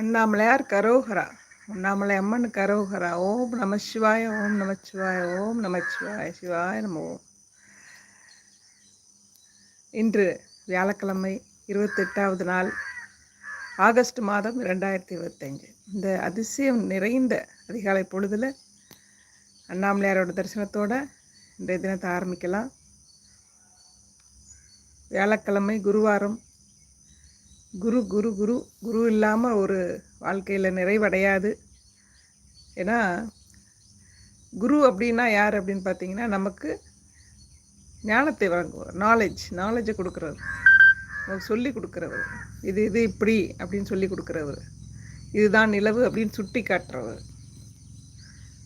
அண்ணாமலையார் கரோகரா. அண்ணாமலை அம்மன் கரோகரா. ஓம் நம சிவாய ஓம் நமச்சிவாய சிவாய ஓம் நமச்சிவாய சிவாய சிவாய நம ஓம். இன்று வியாழக்கிழமை இருபத்தெட்டாவது நாள் ஆகஸ்ட் மாதம் இரண்டாயிரத்தி இருபத்தஞ்சு இந்த அதிசயம் நிறைந்த அதிகாலை பொழுதில் அண்ணாமலையாரோட தரிசனத்தோட இன்றைய தினத்தை ஆரம்பிக்கலாம். வியாழக்கிழமை குருவாரம் குரு குரு குரு குரு இல்லாமல் ஒரு வாழ்க்கையில் நிறைவடையாது. ஏன்னா குரு அப்படின்னா யார் அப்படின்னு பார்த்தீங்கன்னா நமக்கு ஞானத்தை வழங்குவார். நாலேஜ் நாலேஜை கொடுக்குறவர். நமக்கு சொல்லி கொடுக்குறவர். இது இது இப்படி அப்படின்னு சொல்லி கொடுக்குறவர். இதுதான் நிலவு அப்படின்னு சுட்டி காட்டுறவர்.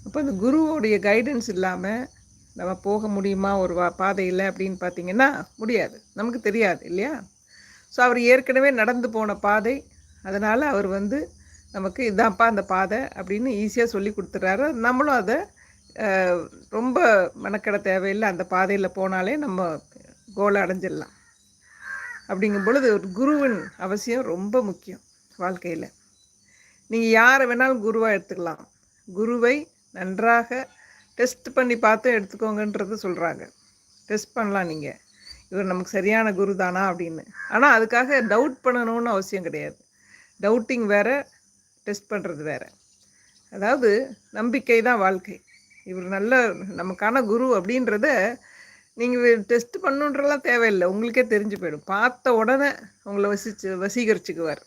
அப்போ அந்த குருவோடைய கைடன்ஸ் இல்லாமல் நம்ம போக முடியுமா? ஒரு வா பாதையில் அப்படின்னு பார்த்தீங்கன்னா முடியாது. நமக்கு தெரியாது இல்லையா? ஸோ அவர் ஏற்கனவே நடந்து போன பாதை. அதனால் அவர் வந்து நமக்கு இதான்ப்பா அந்த பாதை அப்படின்னு ஈஸியாக சொல்லி கொடுத்துட்றாரு நம்மளும் அதை ரொம்ப மெனக்கட தேவையில்லை. அந்த பாதையில் போனாலே நம்ம கோலை அடைஞ்சிடலாம். அப்படிங்கும் பொழுது ஒரு குருவின் அவசியம் ரொம்ப முக்கியம் வாழ்க்கையில். நீங்கள் யாரை வேணாலும் குருவாக எடுத்துக்கலாம். குருவை நன்றாக டெஸ்ட் பண்ணி பார்த்து எடுத்துக்கோங்கன்றது சொல்கிறாங்க டெஸ்ட் பண்ணலாம் நீங்கள் இவர் நமக்கு சரியான குரு தானா அப்படின்னு. ஆனால் அதுக்காக டவுட் பண்ணணும்னு அவசியம் கிடையாது. டவுட்டிங் வேறு டெஸ்ட் பண்ணுறது வேறு. அதாவது நம்பிக்கை தான் வாழ்க்கை. இவர் நல்ல நமக்கான குரு அப்படின்றத நீங்கள் டெஸ்ட் பண்ணுன்றலாம் தேவையில்லை. உங்களுக்கே தெரிஞ்சு போயிடும். பார்த்த உடனே உங்களை வசிச்சு வசீகரிச்சுக்குவார்.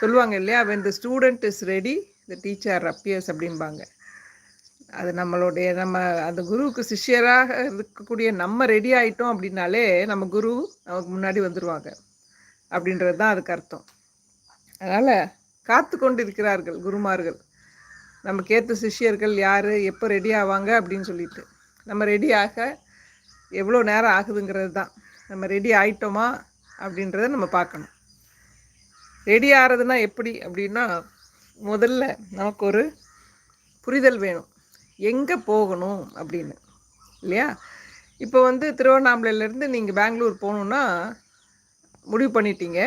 சொல்லுவாங்க இல்லையா when the student is ready the teacher appears அப்படிம்பாங்க. அது நம்மளுடைய நம்ம அந்த குருவுக்கு சிஷியராக இருக்கக்கூடிய நம்ம ரெடி ஆகிட்டோம் அப்படின்னாலே நம்ம குரு நமக்கு முன்னாடி வந்துடுவாங்க அப்படின்றது தான் அதுக்கு அர்த்தம். அதனால் காத்து கொண்டிருக்கிறார்கள் குருமார்கள். நமக்கு ஏற்ற சிஷியர்கள் யார் எப்போ ரெடி ஆவாங்க அப்படின்னு சொல்லிட்டு. நம்ம ரெடி ஆக எவ்வளோ நேரம் ஆகுதுங்கிறது தான். நம்ம ரெடி ஆயிட்டோமா அப்படின்றத நம்ம பார்க்கணும். ரெடி ஆகிறதுனா எப்படி அப்படின்னா முதல்ல நமக்கு ஒரு புரிதல் வேணும். எங்கே போகணும் அப்படின்னு. இல்லையா? இப்போ வந்து திருவண்ணாமலையிலேருந்து நீங்கள் பெங்களூர் போகணுன்னா முடிவு பண்ணிட்டீங்க.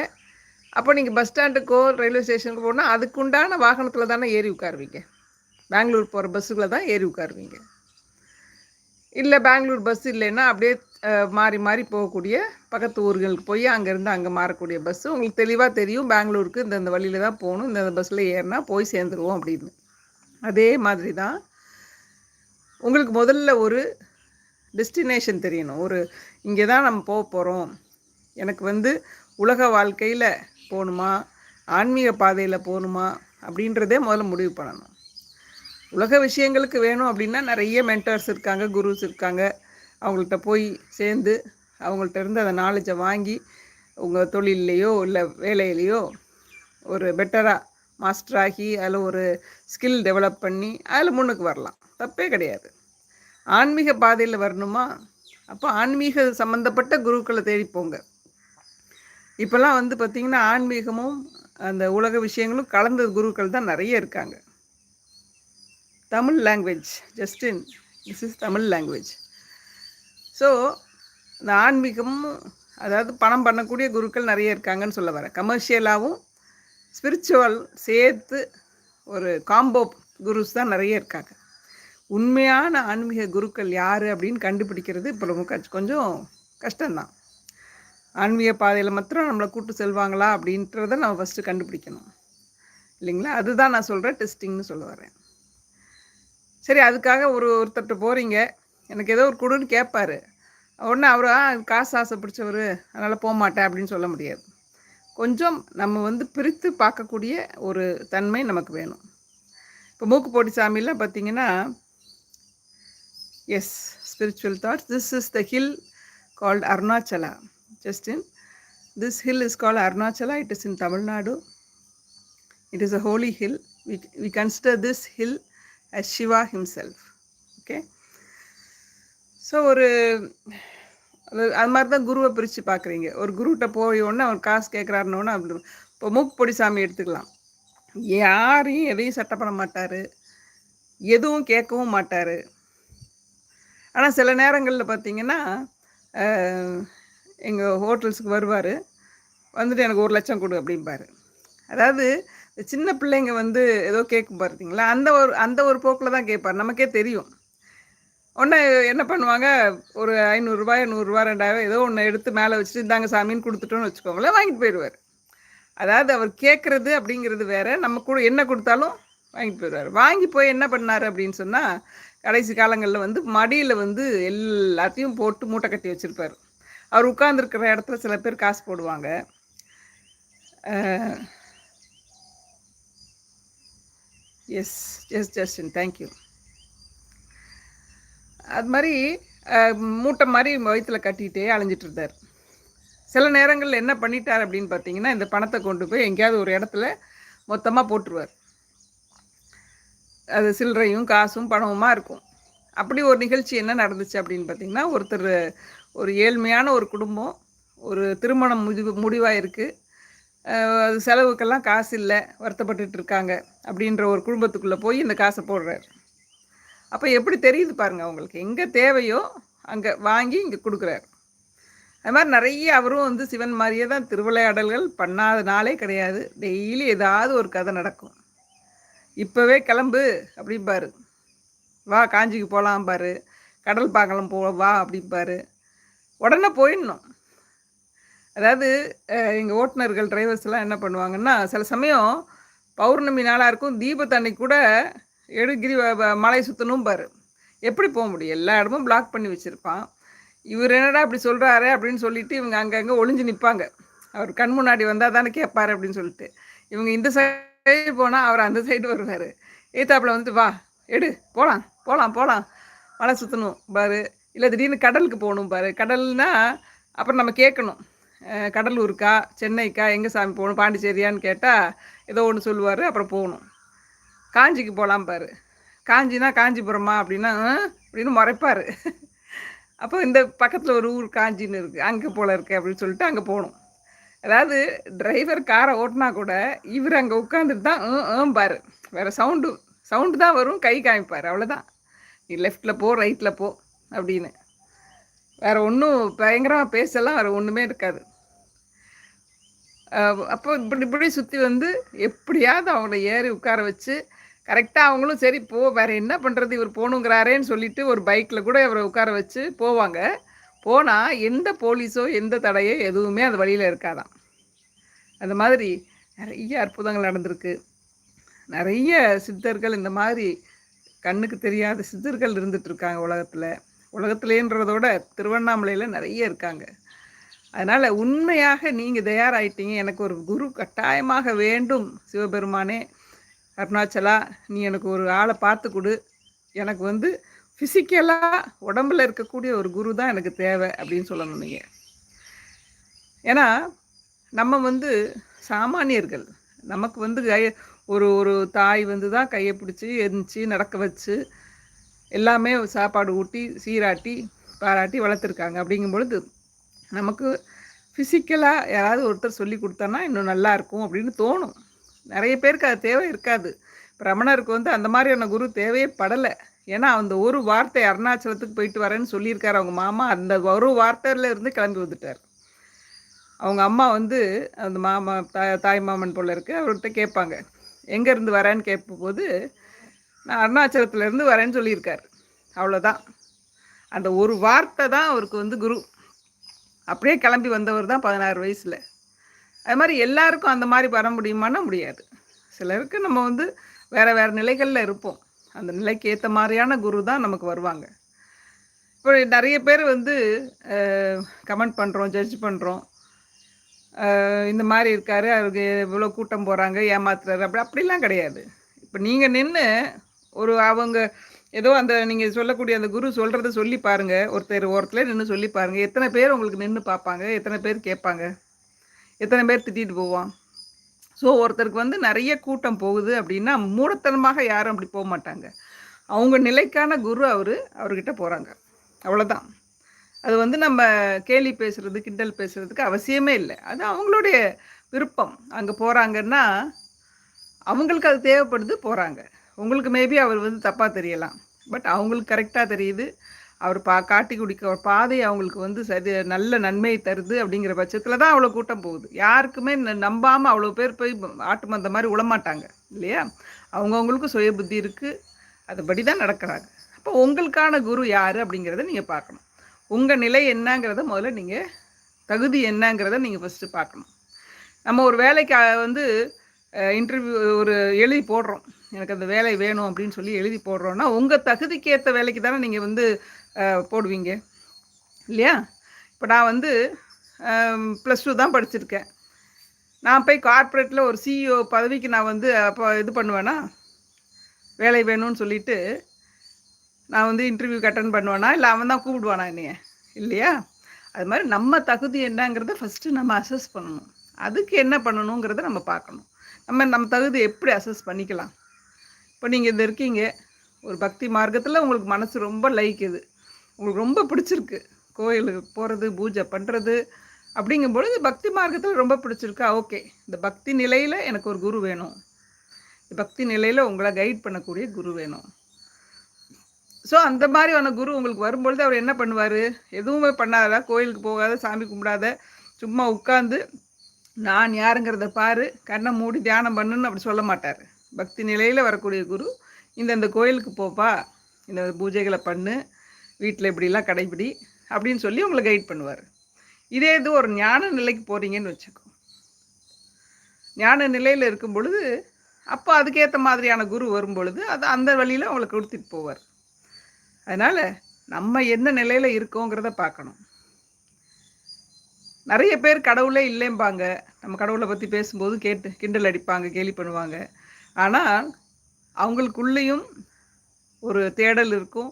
அப்போ நீங்கள் பஸ் ஸ்டாண்டுக்கோ ரயில்வே ஸ்டேஷனுக்கு போனால் அதுக்குண்டான வாகனத்தில் தானே ஏறி உட்காருவீங்க. பெங்களூர் போகிற பஸ்ஸுக்குள்ள தான் ஏறி உட்காருவீங்க. இல்லை பெங்களூர் பஸ் இல்லைன்னா அப்படியே மாறி மாறி போகக்கூடிய பக்கத்து ஊர்களுக்கு போய் அங்கேருந்து அங்கே மாறக்கூடிய பஸ்ஸு உங்களுக்கு தெளிவாக தெரியும். பெங்களூருக்கு இந்தந்த வழியில் தான் போகணும். இந்த பஸ்ஸில் ஏறினா போய் சேர்ந்துருவோம் அப்படின்னு. அதே மாதிரி தான் உங்களுக்கு முதல்ல ஒரு டெஸ்டினேஷன் தெரியணும். ஒரு இங்கே தான் நம்ம போக போகிறோம் எனக்கு வந்து உலக வாழ்க்கையில் போகணுமா? ஆன்மீக பாதையில் போகணுமா? அப்படின்றதே முதல்ல முடிவு பண்ணணும். உலக விஷயங்களுக்கு வேணும் அப்படின்னா நிறைய மென்டர்ஸ் இருக்காங்க குருஸ் இருக்காங்க. அவங்கள்ட்ட போய் சேர்ந்து அவங்கள்ட்ட இருந்து அந்த நாலேஜை வாங்கி உங்கள் தொழிலையோ இல்லை வேலையிலையோ ஒரு பெட்டராக மாஸ்டர் ஆகி அதில் ஒரு ஸ்கில் டெவலப் பண்ணி அதில் முன்னுக்கு வரலாம். தப்பே கிடையாது. ஆன்மீக பாதையில் வரணுமா? அப்போ ஆன்மீக சம்மந்தப்பட்ட குருக்களை தேடி போங்க. இப்போல்லாம் வந்து பார்த்திங்கன்னா ஆன்மீகமும் அந்த உலக விஷயங்களும் கலந்த குருக்கள் தான் நிறைய இருக்காங்க. Tamil language just in this is Tamil language so இந்த ஆன்மீகமும் அதாவது பணம் பண்ணக்கூடிய குருக்கள் நிறைய இருக்காங்கன்னு சொல்ல வரேன். கமர்ஷியலாகவும் ஸ்பிரிச்சுவல் சேர்த்து ஒரு காம்போ குருஸ் தான் நிறைய இருக்காங்க. உண்மையான ஆன்மீக குருக்கள் யார் அப்படின்னு கண்டுபிடிக்கிறது இப்போ ரொம்ப கொஞ்சம் கஷ்டம்தான். ஆன்மீக பாதையில் மாத்திரம் நம்மளை கூட்டு செல்வாங்களா அப்படின்றத நம்ம ஃபஸ்ட்டு கண்டுபிடிக்கணும். இல்லைங்களா? அதுதான் நான் சொல்கிறேன் டெஸ்டிங்னு சொல்ல வரேன். சரி அதுக்காக ஒரு ஒருத்தர்கிட்ட போகிறீங்க எனக்கு ஏதோ ஒரு கொடுன்னு கேட்பாரு உடனே அவர் காசு ஆசை பிடிச்சவர் அதனால் போக மாட்டேன் அப்படின்னு சொல்ல முடியாது. கொஞ்சம் நம்ம வந்து பிரித்து பார்க்கக்கூடிய ஒரு தன்மை நமக்கு வேணும். இப்போ மூக்கு போட்டி சாமியெலாம் பார்த்தீங்கன்னா Yes, spiritual thoughts. This is the hill called Arunachala. Justin, this hill is called Arunachala. It is in Tamil Nadu. It is a holy hill. We, we consider this hill as Shiva himself. Okay. So ஒரு அது மாதிரி தான் குருவை பிரித்து பார்க்குறீங்க ஒரு குருகிட்ட போய் ஒன்று அவர் காசு கேட்குறாருன்னு அப்படி இப்போ மூக்குப்பொடி சாமி எடுத்துக்கலாம் யாரையும் எதையும் சட்டை பண்ண மாட்டார் எதுவும் கேட்கவும் மாட்டார் ஆனால் சில நேரங்களில் பார்த்தீங்கன்னா எங்கள் ஹோட்டல்ஸுக்கு வருவார். வந்துட்டு எனக்கு ஒரு லட்சம் கொடு அப்படிம்பாரு. அதாவது சின்ன பிள்ளைங்க வந்து ஏதோ கேட்கும் பார்த்தீங்களா அந்த ஒரு அந்த ஒரு போக்கில் தான் கேட்பார் நமக்கே தெரியும். உடனே என்ன பண்ணுவாங்க? ஒரு ஐநூறுரூவா நூறுரூவா ரெண்டாயிரம் ஏதோ ஒன்று எடுத்து மேலே வச்சுட்டு இந்தாங்க சாமின்னு கொடுத்துட்டோன்னு வச்சுக்கோங்களேன் வாங்கிட்டு போயிடுவார் அதாவது அவர் கேட்குறது அப்படிங்கிறது வேற. நம்ம கூட என்ன கொடுத்தாலும் வாங்கிட்டு போயிடுவார். வாங்கி போய் என்ன பண்ணார் அப்படின்னு சொன்னால் கடைசி காலங்களில் வந்து மடியில் வந்து எல்லாத்தையும் போட்டு மூட்டை கட்டி வச்சுருப்பார். அவர் உட்கார்ந்துருக்கிற இடத்துல சில பேர் காசு போடுவாங்க. எஸ் எஸ் ஜஸ்டின் தேங்க்யூ அது மாதிரி மூட்டை மாதிரி வயிற்றில் கட்டிகிட்டே அலைஞ்சிட்டு இருந்தார். சில நேரங்களில் என்ன பண்ணிட்டார் அப்படின்னு பார்த்தீங்கன்னா இந்த பணத்தை கொண்டு போய் எங்கேயாவது ஒரு இடத்துல மொத்தமாக போட்டுருவார். அது சில்லறையும் காசும் பணமுமா இருக்கும். அப்படி ஒரு நிகழ்ச்சி என்ன நடந்துச்சு அப்படின்னு பார்த்தீங்கன்னா ஒருத்தர் ஒரு ஏழ்மையான ஒரு குடும்பம் ஒரு திருமணம் முடிவு முடிவாக இருக்குது செலவுக்கெல்லாம் காசு இல்லை வருத்தப்பட்டுட்டு இருக்காங்க அப்படின்ற ஒரு குடும்பத்துக்குள்ளே போய் இந்த காசை போடுறாரு. அப்போ எப்படி தெரியுது பாருங்க அவங்களுக்கு. எங்கே தேவையோ அங்கே வாங்கி இங்கே கொடுக்குறாரு. அது மாதிரி நிறைய அவரும் வந்து சிவன் மாதிரியே தான் திருவிளையாடல்கள் பண்ணாத நாளே கிடையாது. டெய்லி ஏதாவது ஒரு கதை நடக்கும். இப்போவே கிளம்பு அப்படிம்பாரு. வா காஞ்சிக்கு போகலாம் பாரு. கடல் பார்க்கலாம் போ வா அப்படிம்பாரு. உடனே போயிடணும். அதாவது எங்கள் ஓட்டுநர்கள் டிரைவர்ஸ்லாம் என்ன பண்ணுவாங்கன்னா சில சமயம் பௌர்ணமி நாளாக இருக்கும் தீபத்தன்னைக்கு கூட எடுகிரி மலை சுற்றணும் பாரு எப்படி போக முடியும்? எல்லா இடமும் பிளாக் பண்ணி வச்சுருப்பான். இவர் என்னடா அப்படி சொல்கிறாரு அப்படின்னு சொல்லிட்டு இவங்க அங்கங்கே ஒளிஞ்சு நிற்பாங்க அவர் கண் முன்னாடி வந்தால் தானே கேட்பாரு அப்படின்னு சொல்லிட்டு. இவங்க இந்த சைடு போனால் அவர் அந்த சைடு வருவார். ஏத்தாப்புல வந்துட்டு வா எடு போகலாம் போகலாம் போகலாம் மலை சுற்றணும் பாரு. இல்லை திடீர்னு கடலுக்கு போகணும் பாரு. கடல்னா அப்புறம் நம்ம கேட்கணும். கடலூருக்கா சென்னைக்கா எங்கே சாமி போகணும் பாண்டிச்சேரியான்னு கேட்டால் ஏதோ ஒன்று சொல்லுவார் அப்புறம் போகணும். காஞ்சிக்கு போகலாம் பாரு. காஞ்சினா காஞ்சிபுரமா அப்படின்னா அப்படின்னு முறைப்பார். அப்போ இந்த பக்கத்தில் ஒரு ஊர் காஞ்சின்னு இருக்குது அங்கே போல இருக்கு அப்படின்னு சொல்லிட்டு அங்கே போகணும். அதாவது டிரைவர் காரை ஓட்டினா கூட இவர் அங்கே உட்காந்துட்டு தான் பாரு. வேறு சவுண்டு சவுண்டு தான் வரும் கை காமிப்பார் அவ்வளோதான் நீ லெஃப்டில் போ ரைட்டில் போ அப்படின்னு. வேற ஒன்றும் பயங்கரமாக பேசலாம் வேறு ஒன்றுமே இருக்காது. அப்போ இப்படி இப்படி சுற்றி வந்து எப்படியாவது அவங்கள ஏறி உட்கார வச்சு கரெக்டாக அவங்களும் சரி போ வேற என்ன பண்ணுறது இவர் போகணுங்கிறாரேன்னு சொல்லிட்டு ஒரு பைக்கில் கூட இவரை உட்கார வச்சு போவாங்க. போனால் எந்த போலீஸோ எந்த தடையோ எதுவுமே அந்த வழியில் இருக்காதாம். அந்த மாதிரி நிறைய அற்புதங்கள் நடந்திருக்கு. நிறைய சித்தர்கள் இந்த மாதிரி கண்ணுக்கு தெரியாத சித்தர்கள் இருந்துகிட்ருக்காங்க உலகத்தில். உலகத்துலேன்றதோட திருவண்ணாமலையில் நிறைய இருக்காங்க. அதனால் உண்மையாக நீங்கள் தயாராகிட்டீங்க எனக்கு ஒரு குரு கட்டாயமாக வேண்டும். சிவபெருமானே அருணாச்சலா நீ எனக்கு ஒரு ஆளை பார்த்து கொடு. எனக்கு வந்து ஃபிசிக்கலாக உடம்புல இருக்கக்கூடிய ஒரு குரு தான் எனக்கு தேவை அப்படின்னு சொல்லணும் நீங்கள் ஏன்னா நம்ம வந்து சாமானியர்கள். நமக்கு வந்து கை ஒரு ஒரு தாய் வந்து தான் கையை பிடிச்சி எரிஞ்சு நடக்க வச்சு எல்லாமே சாப்பாடு ஊட்டி சீராட்டி பாராட்டி வளர்த்துருக்காங்க. அப்படிங்கும் பொழுது நமக்கு ஃபிசிக்கலாக யாராவது ஒருத்தர் சொல்லி கொடுத்தான்னா இன்னும் நல்லாயிருக்கும் அப்படின்னு தோணும். நிறைய பேருக்கு அது தேவை இருக்காது. பிரமணருக்கு வந்து அந்த மாதிரியான குரு தேவையே படலை. ஏன்னா அந்த ஒரு வார்த்தை அருணாச்சலத்துக்கு போயிட்டு வரேன்னு சொல்லியிருக்காரு அவங்க மாமா. அந்த ஒரு வார்த்தையில இருந்து கிளம்பி வந்துட்டார். அவங்க அம்மா வந்து அந்த மாமா தாய் தாய் மாமன் போல இருக்கு. அவர்கிட்ட கேட்பாங்க. எங்கேருந்து வரேன்னு கேட்கும்போது நான் அருணாச்சலத்துலேருந்து வரேன்னு சொல்லியிருக்கார். அவ்வளோதான் அந்த ஒரு வார்த்தை தான் அவருக்கு வந்து குரு. அப்படியே கிளம்பி வந்தவர் தான் பதினாறு வயசில். அது மாதிரி எல்லாருக்கும் அந்த மாதிரி வர முடியுமானா முடியாது. சிலருக்கு நம்ம வந்து வேறு வேறு நிலைகளில் இருப்போம். அந்த நிலைக்கு ஏற்ற மாதிரியான குரு தான் நமக்கு வருவாங்க. இப்போ நிறைய பேர் வந்து கமெண்ட் பண்ணுறோம் ஜட்ஜ் பண்ணுறோம் இந்த மாதிரி இருக்காரு அவருக்கு இவ்வளோ கூட்டம் போகிறாங்க ஏமாத்துறாரு அப்படி அப்படிலாம் கிடையாது. இப்போ நீங்கள் நின்று ஒரு அவங்க ஏதோ அந்த நீங்கள் சொல்லக்கூடிய அந்த குரு சொல்கிறத சொல்லி பாருங்கள் ஒருத்தர் ஓரத்தில் நின்று சொல்லி பாருங்கள் எத்தனை பேர் உங்களுக்கு நின்று பார்ப்பாங்க? எத்தனை பேர் கேட்பாங்க? எத்தனை பேர் திட்டிகிட்டு போவான் ஸோ ஒருத்தருக்கு வந்து நிறைய கூட்டம் போகுது அப்படின்னா மூடத்தனமாக யாரும் அப்படி போக மாட்டாங்க. அவங்க நிலைக்கான குரு அவர் அவர்கிட்ட போகிறாங்க அவ்வளோதான் அது வந்து நம்ம கேலி பேசுறது கிண்டல் பேசுறதுக்கு அவசியமே இல்லை. அது அவங்களுடைய விருப்பம். அங்கே போகிறாங்கன்னா அவங்களுக்கு அது தேவைப்படுது போகிறாங்க உங்களுக்கு மேபி அவர் வந்து தப்பாக தெரியலாம். பட் அவங்களுக்கு கரெக்டாக தெரியுது. அவர் பா காட்டி குடிக்க பாதை அவங்களுக்கு வந்து சரி நல்ல நன்மையை தருது அப்படிங்கிற பட்சத்தில் தான் அவ்வளோ கூட்டம் போகுது. யாருக்குமே நம்பாமல் அவ்வளோ பேர் போய் ஆட்டு மந்த மாதிரி விடமாட்டாங்க இல்லையா? அவங்கவுங்களுக்கும் சுய புத்தி இருக்குது அதுபடி தான் நடக்கிறாங்க. அப்போ உங்களுக்கான குரு யார் அப்படிங்கிறத நீங்கள் பார்க்கணும். உங்கள் நிலை என்னங்கிறத முதல்ல நீங்கள் தகுதி என்னங்கிறத நீங்கள் ஃபஸ்ட்டு பார்க்கணும். நம்ம ஒரு வேலைக்கு வந்து இன்டர்வியூ ஒரு எழுதி போடுறோம். எனக்கு அந்த வேலை வேணும் அப்படின்னு சொல்லி எழுதி போடுறோன்னா உங்கள் தகுதிக்கு ஏற்ற வேலைக்கு தானே நீங்கள் வந்து போடுவீங்க. இல்லையா? இப்போ நான் வந்து ப்ளஸ் டூ தான் படிச்சிருக்கேன். நான் போய் கார்ப்பரேட்டில் ஒரு சிஇஓ பதவிக்கு நான் வந்து அப்போ இது பண்ணுவேன்னா வேலை வேணும்னு சொல்லிட்டு நான் வந்து இன்டர்வியூ அட்டன் பண்ணுவேனா? இல்லை அவன் தான் கூப்பிடுவானா என்னைய? இல்லையா? அது மாதிரி நம்ம தகுதி என்னங்கிறத ஃபஸ்ட்டு நம்ம அசஸ் பண்ணணும். அதுக்கு என்ன பண்ணணுங்கிறத நம்ம பார்க்கணும். நம்ம நம்ம தகுதி எப்படி அசஸ் பண்ணிக்கலாம்? இப்போ நீங்கள் இந்த இருக்கீங்க. ஒரு பக்தி மார்க்கத்தில் உங்களுக்கு மனசு ரொம்ப லைக்குது உங்களுக்கு ரொம்ப பிடிச்சிருக்கு. கோயிலுக்கு போகிறது பூஜை பண்ணுறது அப்படிங்கும்பொழுது பக்தி மார்க்கத்தில் ரொம்ப பிடிச்சிருக்கா? ஓகே இந்த பக்தி நிலையில் எனக்கு ஒரு குரு வேணும். இந்த பக்தி நிலையில் உங்களை கைட் பண்ணக்கூடிய குரு வேணும். ஸோ அந்த மாதிரியான குரு உங்களுக்கு வரும்பொழுது அவர் என்ன பண்ணுவார்? எதுவுமே பண்ணாத கோயிலுக்கு போகாத சாமி கும்பிடாத சும்மா உட்காந்து நான் யாருங்கிறத பாரு கண்ணை மூடி தியானம் பண்ணுன்னு அப்படி சொல்ல மாட்டார். பக்தி நிலையில் வரக்கூடிய குரு இந்த இந்த கோயிலுக்கு போப்பா இந்த பூஜைகளை பண்ணு வீட்டில் இப்படிலாம் கடைபிடி அப்படின்னு சொல்லி உங்களை கைட் பண்ணுவார். இதே இது ஒரு ஞான நிலைக்கு போகிறீங்கன்னு வச்சுக்கோ. ஞான நிலையில் இருக்கும் பொழுது அப்போ அதுக்கேற்ற மாதிரியான குரு வரும் பொழுது அது அந்த வழியில் உங்களை கொடுத்துட்டு போவார். அதனால் நம்ம என்ன நிலையில் இருக்கோங்கிறத பார்க்கணும். நிறைய பேர் கடவுளே இல்லைம்பாங்க. நம்ம கடவுளை பற்றி பேசும்போது கேட்டு கிண்டல் அடிப்பாங்க கேலி பண்ணுவாங்க. ஆனால் அவங்களுக்குள்ளேயும் ஒரு தேடல் இருக்கும்.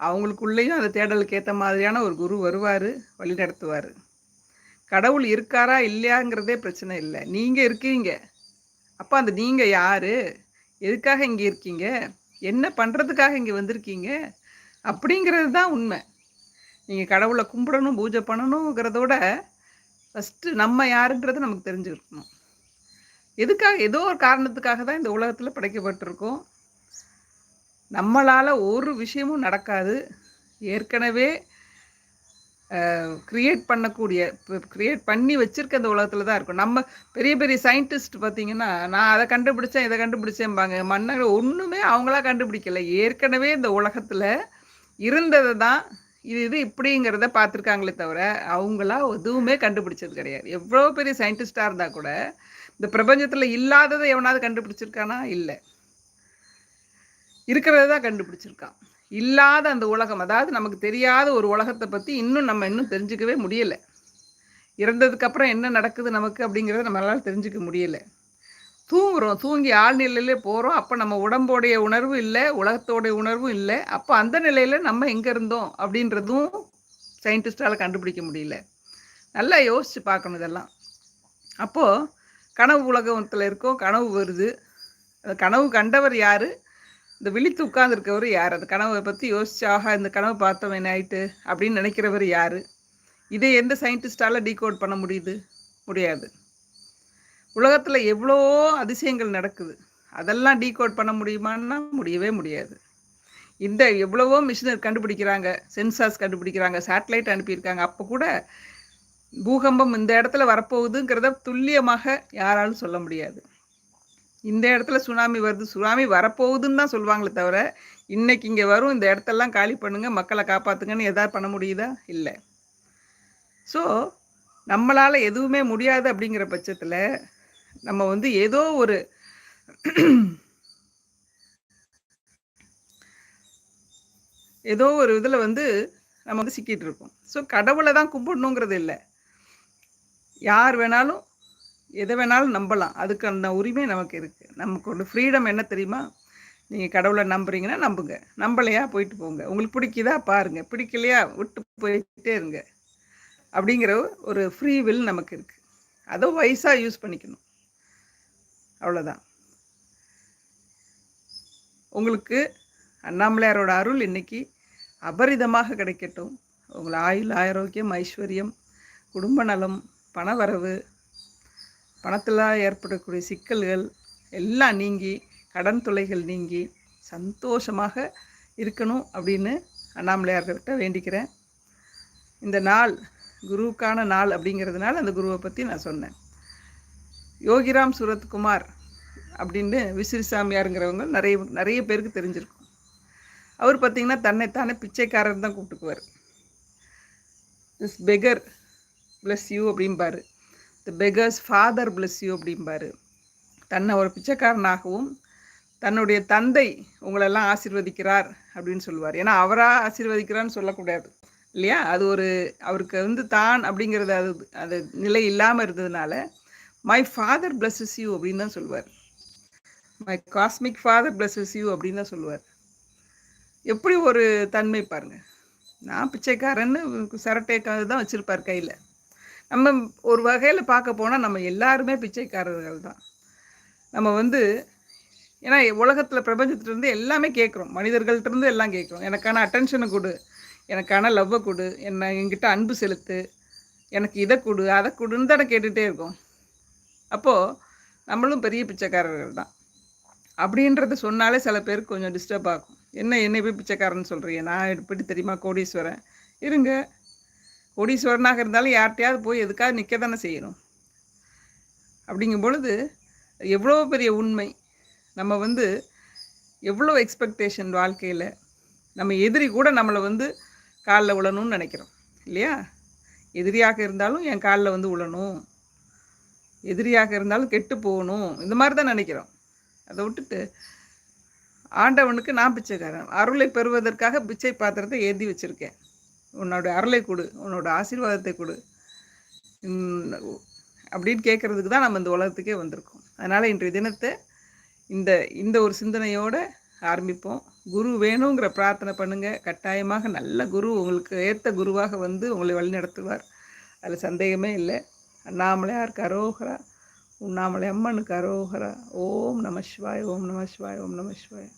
அவங்களுக்குள்ளேயும் அந்த தேடலுக்கு ஏற்ற மாதிரியான ஒரு குரு வருவார் வழி நடத்துவார். கடவுள் இருக்காரா இல்லையாங்கிறதே பிரச்சனை இல்லை. நீங்கள் இருக்கீங்க. அப்போ அந்த நீங்கள் யார்? எதுக்காக இங்கே இருக்கீங்க? என்ன பண்ணுறதுக்காக இங்கே வந்திருக்கீங்க? அப்படிங்கிறது தான் உண்மை. நீங்கள் கடவுளை கும்பிடணும் பூஜை பண்ணணுங்கிறதோட ஃபஸ்ட்டு நம்ம யாருன்றது நமக்கு தெரிஞ்சுக்கணும். எதுக்காக ஏதோ ஒரு காரணத்துக்காக தான் இந்த உலகத்தில் படைக்கப்பட்டிருக்கோம். நம்மளால் ஒரு விஷயமும் நடக்காது. ஏற்கனவே க்ரியேட் பண்ணக்கூடிய க்ரியேட் பண்ணி வச்சுருக்க இந்த உலகத்தில் தான் இருக்கும். நம்ம பெரிய பெரிய சயின்டிஸ்ட் பார்த்தீங்கன்னா நான் அதை கண்டுபிடிச்சேன் இதை கண்டுபிடிச்சேன்பாங்க. மன்னர்கள் ஒன்றுமே அவங்களா கண்டுபிடிக்கல. ஏற்கனவே இந்த உலகத்தில் இருந்ததை தான் இது இது இப்படிங்கிறத பார்த்துருக்காங்களே தவிர அவங்களா எதுவுமே கண்டுபிடிச்சது கிடையாது. எவ்வளோ பெரிய சயின்டிஸ்டாக இருந்தால் கூட இந்த பிரபஞ்சத்தில் இல்லாததை எவனாவது கண்டுபிடிச்சிருக்கானா? இல்லை. இருக்கிறத தான் கண்டுபிடிச்சிருக்கான். இல்லாத அந்த உலகம் அதாவது நமக்கு தெரியாத ஒரு உலகத்தை பற்றி இன்னும் நம்ம இன்னும் தெரிஞ்சுக்கவே முடியலை. இறந்ததுக்கப்புறம் என்ன நடக்குது நமக்கு அப்படிங்கிறத நம்மளால் தெரிஞ்சுக்க முடியலை. தூங்குறோம். தூங்கி ஆழ்நிலையிலே போகிறோம் அப்போ நம்ம உடம்போடைய உணர்வும் இல்லை உலகத்தோடைய உணர்வும் இல்லை. அப்போ அந்த நிலையில் நம்ம எங்கே இருந்தோம் அப்படின்றதும் சயின்டிஸ்டால் கண்டுபிடிக்க முடியல. நல்லா யோசித்து பார்க்கணும் இதெல்லாம். அப்போது கனவு உலகத்தில் இருக்கோம். கனவு வருது. அந்த கனவு கண்டவர் யார்? இந்த விழித்து உட்கார்ந்துருக்கவர் யார்? அந்த கனவை பற்றி யோசிச்சாக இந்த கனவு பார்த்தவன் ஆயிட்டு? அப்படின்னு நினைக்கிறவர் யார்? இதை எந்த சயின்டிஸ்டால் டீகோட் பண்ண முடியுது? முடியாது. உலகத்தில் எவ்வளோ அதிசயங்கள் நடக்குது. அதெல்லாம் டீகோட் பண்ண முடியுமான்னா முடியவே முடியாது. இந்த எவ்வளவோ மிஷினர் கண்டுபிடிக்கிறாங்க சென்சார்ஸ் கண்டுபிடிக்கிறாங்க சேட்டலைட் அனுப்பியிருக்காங்க. அப்போ கூட பூகம்பம் இந்த இடத்துல வரப்போகுதுங்கிறத துல்லியமாக யாராலும் சொல்ல முடியாது. இந்த இடத்துல சுனாமி வருது சுனாமி வரப்போகுதுன்னு தான் சொல்லுவாங்களே தவிர இன்னைக்கு இங்கே வரும் இந்த இடத்தெல்லாம் காலி பண்ணுங்க மக்களை காப்பாற்றுங்கன்னு எதாவது பண்ண முடியுதா? இல்லை. ஸோ நம்மளால் எதுவுமே முடியாது அப்படிங்கிற பட்சத்தில் நம்ம வந்து ஏதோ ஒரு ஏதோ ஒரு இதில் வந்து நம்ம வந்து சிக்கிட்டு இருக்கோம் ஸோ கடவுளை தான் கும்பிடணுங்கிறது இல்லை. யார் வேணாலும் எதை வேணாலும் நம்பலாம். அதுக்கான உரிமை நமக்கு இருக்குது நமக்கு ஒரு ஃப்ரீடம் என்ன தெரியுமா? நீங்கள் கடவுளை நம்புறீங்கன்னா நம்புங்க. நம்பலையா? போயிட்டு போங்க. உங்களுக்கு பிடிக்குதா? பாருங்கள் பிடிக்கலையா? விட்டு போயிட்டே இருங்க. அப்படிங்கிற ஒரு ஃப்ரீ வில் நமக்கு இருக்குது அதை வயசாக யூஸ் பண்ணிக்கணும். அவ்வளோதான் உங்களுக்கு அண்ணாமலையாரோட அருள் இன்னைக்கு அபரிதமாக கிடைக்கட்டும். உங்களை ஆயுள் ஆரோக்கியம் ஐஸ்வர்யம் குடும்ப நலம் பணவரவு பணத்தில் ஏற்படக்கூடிய சிக்கல்கள் எல்லாம் நீங்கி கடன் தொலைகள் நீங்கி சந்தோஷமாக இருக்கணும் அப்படின்னு அண்ணாமலையார்கிட்ட வேண்டிக்கிறேன். இந்த நாள் குருவுக்கான நாள் அப்படிங்கிறதுனால அந்த குருவை பற்றி நான் சொன்னேன். யோகிராம் சுரத்குமார் அப்படின்னு விசிறி சாமியாருங்கிறவங்க நிறைய நிறைய பேருக்கு தெரிஞ்சிருக்கும். அவர் பார்த்திங்கன்னா தன்னைத்தானே பிச்சைக்காரர் தான் கூப்பிட்டுக்குவார். திஸ் பெகர் பிளஸ் யூ அப்படிம்பார். The beggar's father bless you அப்படிம்பார். தன்னை ஒரு பிச்சைக்காரனாகவும் தன்னுடைய தந்தை உங்களெல்லாம் ஆசிர்வதிக்கிறார் அப்படின்னு சொல்லுவார். ஏன்னா அவராக ஆசீர்வதிக்கிறான்னு சொல்லக்கூடாது. இல்லையா? அது ஒரு அவருக்கு வந்து தான் அப்படிங்கிறது அது அது நிலை இல்லாமல் இருந்ததுனால மை ஃபாதர் பிளஸஸ் யூ அப்படின்னு தான் சொல்லுவார். My cosmic father blesses you அப்படின்னு தான் சொல்லுவார். எப்படி ஒரு தன்மை பாருங்கள் நான் பிச்சைக்காரன்னு சரட்டைக்காக தான் வச்சுருப்பார் கையில். நம்ம ஒரு வகையில் பார்க்க போனால் நம்ம எல்லாருமே பிச்சைக்காரர்கள் தான். நம்ம வந்து ஏன்னா உலகத்தில் பிரபஞ்சத்துலேருந்து எல்லாமே கேட்குறோம். மனிதர்கள்ட்டருந்து எல்லாம் கேட்குறோம். எனக்கான அட்டென்ஷனை கொடு. எனக்கான லவ்வை கொடு. என்னை என்கிட்ட அன்பு செலுத்து. எனக்கு இதை கொடு அதை கொடுன்னு தானே கேட்டுகிட்டே இருக்கோம். அப்போது நம்மளும் பெரிய பிச்சைக்காரர்கள் தான் அப்படின்றத சொன்னாலே சில பேருக்கு கொஞ்சம் டிஸ்டர்ப் ஆகும். என்ன என்னை போய் பிச்சைக்காரன்னு சொல்கிறீங்க நான் எப்படி தெரியுமா? கோடீஸ்வரன். இருங்க. கோடீஸ்வரனாக இருந்தாலும் யார்கிட்டையாவது போய் எதுக்காக நிற்க தானே செய்யணும். அப்படிங்கும் பொழுது எவ்வளோ பெரிய உண்மை. நம்ம வந்து எவ்வளோ எக்ஸ்பெக்டேஷன் வாழ்க்கையில் நம்ம எதிரி கூட நம்மளை வந்து காலில் விழணும்னு நினைக்கிறோம். இல்லையா? எதிரியாக இருந்தாலும் என் காலில் வந்து விழணும் எதிரியாக இருந்தாலும் கெட்டு போகணும். இந்த மாதிரி தான் நினைக்கிறோம். அதை விட்டுட்டு ஆண்டவனுக்கு நான் பிச்சைக்காரன். அருளை பெறுவதற்காக பிச்சை பாத்திரத்தை ஏந்தி வச்சுருக்கேன். உன்னோட அருளை கொடு. உன்னோட ஆசீர்வாதத்தை கொடு. அப்படின்னு கேட்குறதுக்கு தான் நம்ம இந்த உலகத்துக்கே வந்திருக்கோம். அதனால் இன்றைய தினத்தை இந்த இந்த ஒரு சிந்தனையோடு ஆரம்பிப்போம். குரு வேணுங்கிற பிரார்த்தனை பண்ணுங்கள் கட்டாயமாக நல்ல குரு உங்களுக்கு ஏற்ற குருவாக வந்து உங்களை வழிநடத்துவார். அதில் சந்தேகமே இல்லை. அண்ணாமலையார் கரோகரா உண்ணாமலை அம்மனுக்கு அரோகரா ஓம் நம சிவாய் ஓம் நம சிவாய் ஓம் நம சிவாய்.